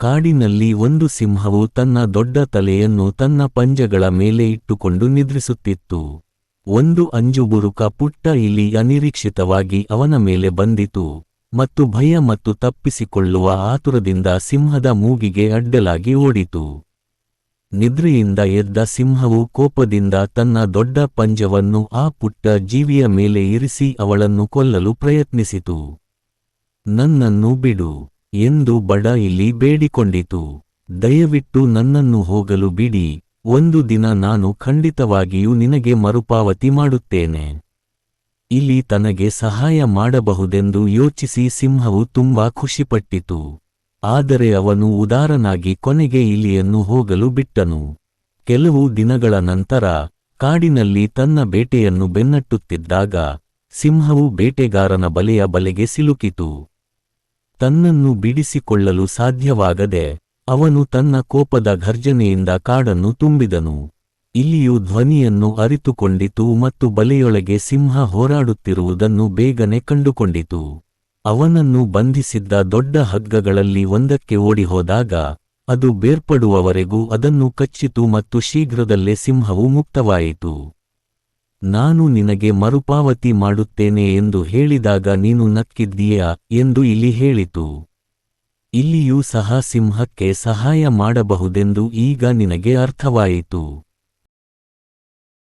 ಕಾಡಿನಲ್ಲಿ ಒಂದು ಸಿಂಹವು ತನ್ನ ದೊಡ್ಡ ತಲೆಯನ್ನು ತನ್ನ ಪಂಜಗಳ ಮೇಲೆ ಇಟ್ಟುಕೊಂಡು ನಿದ್ರಿಸುತ್ತಿತ್ತು. ಒಂದು ಅಂಜುಬುರುಕ ಪುಟ್ಟ ಇಲಿ ಅನಿರೀಕ್ಷಿತವಾಗಿ ಅವನ ಮೇಲೆ ಬಂದಿತು ಮತ್ತು ಭಯ ಮತ್ತು ತಪ್ಪಿಸಿಕೊಳ್ಳುವ ಆತುರದಿಂದ ಸಿಂಹದ ಮೂಗಿಗೆ ಅಡ್ಡಲಾಗಿ ಓಡಿತು. ನಿದ್ರೆಯಿಂದ ಎದ್ದ ಸಿಂಹವು ಕೋಪದಿಂದ ತನ್ನ ದೊಡ್ಡ ಪಂಜವನ್ನು ಆ ಪುಟ್ಟ ಜೀವಿಯ ಮೇಲೆ ಇರಿಸಿ ಅವಳನ್ನು ಕೊಲ್ಲಲು ಪ್ರಯತ್ನಿಸಿತು. ನನ್ನನ್ನು ಬಿಡು. ಎಂದು ಬಡ ಇಲ್ಲಿ ಬೇಡಿಕೊಂಡಿತು. ದಯವಿಟ್ಟು ನನ್ನನ್ನು ಹೋಗಲು ಬಿಡಿ. ಒಂದು ದಿನ ನಾನು ಖಂಡಿತವಾಗಿಯೂ ನಿನಗೆ ಮರುಪಾವತಿ ಮಾಡುತ್ತೇನೆ. ಇಲಿ ತನಗೆ ಸಹಾಯ ಮಾಡಬಹುದೆಂದು ಯೋಚಿಸಿ ಸಿಂಹವು ತುಂಬಾ ಖುಷಿಪಟ್ಟಿತು. ಆದರೆ ಅವನು ಉದಾರನಾಗಿ ಕೊನೆಗೆ ಇಲಿಯನ್ನು ಹೋಗಲು ಬಿಟ್ಟನು. ಕೆಲವು ದಿನಗಳ ನಂತರ ಕಾಡಿನಲ್ಲಿ ತನ್ನ ಬೇಟೆಯನ್ನು ಬೆನ್ನಟ್ಟುತ್ತಿದ್ದಾಗ ಸಿಂಹವು ಬೇಟೆಗಾರನ ಬಲೆಯ ಬಲೆಗೆ ಸಿಲುಕಿತು. ತನ್ನನ್ನು ಬಿಡಿಸಿಕೊಳ್ಳಲು ಸಾಧ್ಯವಾಗದೆ ಅವನು ತನ್ನ ಕೋಪದ ಘರ್ಜನೆಯಿಂದ ಕಾಡನ್ನು ತುಂಬಿದನು. ಇಲ್ಲಿಯೂ ಧ್ವನಿಯನ್ನು ಅರಿತುಕೊಂಡಿತು ಮತ್ತು ಬಲೆಯೊಳಗೆ ಸಿಂಹ ಹೋರಾಡುತ್ತಿರುವುದನ್ನು ಬೇಗನೆ ಕಂಡುಕೊಂಡಿತು. ಅವನನ್ನು ಬಂಧಿಸಿದ್ದ ದೊಡ್ಡ ಹಗ್ಗಗಳಲ್ಲಿ ಒಂದಕ್ಕೆ ಓಡಿಹೋದಾಗ ಅದು ಬೇರ್ಪಡುವವರೆಗೂ ಅದನ್ನು ಕಚ್ಚಿತು ಮತ್ತು ಶೀಘ್ರದಲ್ಲೇ ಸಿಂಹವು ಮುಕ್ತವಾಯಿತು. ನಾನು ನಿನಗೆ ಮರುಪಾವತಿ ಮಾಡುತ್ತೇನೆ ಎಂದು ಹೇಳಿದಾಗ ನೀನು ನಕ್ಕಿದ್ದೀಯಾ ಎಂದು ಇಲ್ಲಿ ಹೇಳಿತು. ಇಲ್ಲಿಯೂ ಸಹ ಸಿಂಹಕ್ಕೆ ಸಹಾಯ ಮಾಡಬಹುದೆಂದು ಈಗ ನಿನಗೆ ಅರ್ಥವಾಯಿತು.